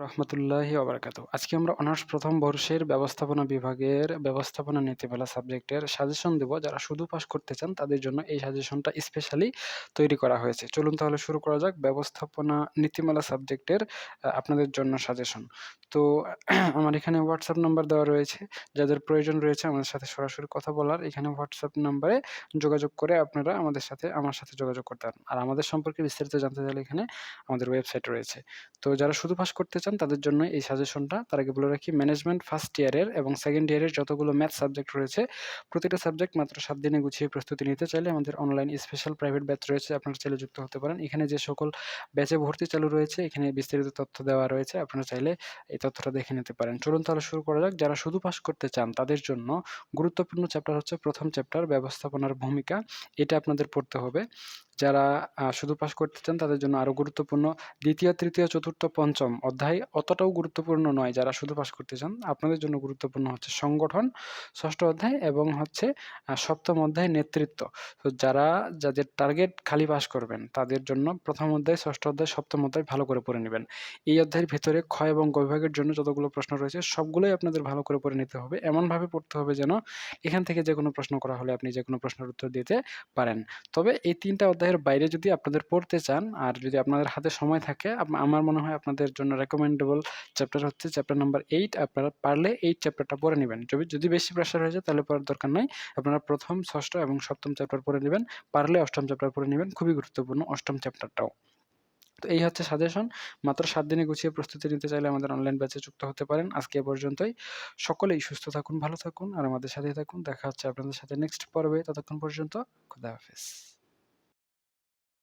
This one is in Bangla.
রহমতুল্লাহি ওবরাকাত আজকে আমরা অনার্স প্রথম বর্ষের ব্যবস্থাপনা বিভাগের ব্যবস্থাপনা নীতিমালা সাবজেক্টের সাজেশন দেব। যারা শুধু পাস করতে চান, তাদের জন্য এই সাজেশনটা স্পেশালি তৈরি করা হয়েছে। চলুন তাহলে শুরু করা যাক ব্যবস্থাপনা নীতিমালা সাবজেক্টের আপনাদের জন্য সাজেশন। তো আমার এখানে হোয়াটসঅ্যাপ নাম্বার দেওয়া রয়েছে। যাদের প্রয়োজন রয়েছে আমাদের সাথে সরাসরি কথা বলার, এখানে হোয়াটসঅ্যাপ নাম্বারে যোগাযোগ করে আপনারা আমাদের সাথে, আমার সাথে যোগাযোগ করতে পারেন। আর আমাদের সম্পর্কে বিস্তারিত জানতে চাইলে এখানে আমাদের ওয়েবসাইট রয়েছে। তো যারা শুধু পাস করতে চান, তাদের জন্য এই সাজেশনটা তার আগে বলে রাখি ম্যানেজমেন্ট ফার্স্ট ইয়ারের এবং সেকেন্ড ইয়ারের যতগুলো ম্যাথ সাবজেক্ট রয়েছে, প্রতিটা সাবজেক্ট মাত্র সাত দিনে গুছিয়ে প্রস্তুতি নিতে চাইলে আমাদের অনলাইন স্পেশাল প্রাইভেট ব্যাচ রয়েছে, আপনারা চাইলে যুক্ত হতে পারেন। এখানে যে সকল ব্যাচে ভর্তি চালু রয়েছে, এখানে বিস্তারিত তথ্য দেওয়া রয়েছে, আপনারা চাইলে তথ্যটা দেখে নিতে পারেন। চলুন তাহলে শুরু করা যাক। যারা শুধু পাস করতে চান, তাদের জন্য গুরুত্বপূর্ণ চ্যাপ্টার হচ্ছে প্রথম চ্যাপ্টার ব্যবস্থাপনার ভূমিকা। এটা আপনাদের পড়তে হবে। যারা শুধু পাশ করতে চান তাদের জন্য আরও গুরুত্বপূর্ণ দ্বিতীয়, তৃতীয়, চতুর্থ, পঞ্চম অধ্যায় অতটাও গুরুত্বপূর্ণ নয় যারা শুধু পাশ করতে চান। আপনাদের জন্য গুরুত্বপূর্ণ হচ্ছে সংগঠন, ষষ্ঠ অধ্যায় এবং হচ্ছে সপ্তম অধ্যায় নেতৃত্ব। তো যারা, যাদের টার্গেট খালি পাস করবেন তাদের জন্য প্রথম অধ্যায়, ষষ্ঠ অধ্যায়, সপ্তম অধ্যায় ভালো করে পড়ে নেবেন। এই অধ্যায়ের ভেতরে ক্ষয় এবং বিভাগের জন্য যতগুলো প্রশ্ন রয়েছে সবগুলোই আপনাদের ভালো করে পড়ে নিতে হবে। এমনভাবে পড়তে হবে যেন এখান থেকে যে কোনো প্রশ্ন করা হলে আপনি যে কোনো প্রশ্নের উত্তর দিতে পারেন। তবে এই তিনটা অধ্যায়ের বাইরে যদি আপনাদের পড়তে চান, আর যদি আপনাদের হাতে সময় থাকে আমার মনে হয় আপনাদের জন্য রেকমেন্ডেবল চ্যাপ্টার হচ্ছে চ্যাপ্টার নাম্বার এইট আপনারা পারলে এই চ্যাপ্টারটা পড়ে নেবেন। যদি বেশি প্রেশার হয়ে যায়, তাহলে পড়ার দরকার নাই। আপনারা প্রথম, ষষ্ঠ এবং সপ্তম চ্যাপ্টার পড়ে নেবেন। পারলে অষ্টম চ্যাপ্টার পড়ে নেবেন, খুবই গুরুত্বপূর্ণ অষ্টম চ্যাপ্টারটাও তো এই হচ্ছে সাজেশন মাত্র সাত দিনে গুছিয়ে প্রস্তুতি নিতে চাইলে আমাদের অনলাইন ব্যাচে যুক্ত হতে পারেন। আজকে এ পর্যন্তই। সকলেই সুস্থ থাকুন, ভালো থাকুন, আর আমাদের সাথে থাকুন। দেখা হচ্ছে আপনাদের সাথে নেক্সট পর্বে। ততক্ষণ পর্যন্ত, খুদা হাফেজ।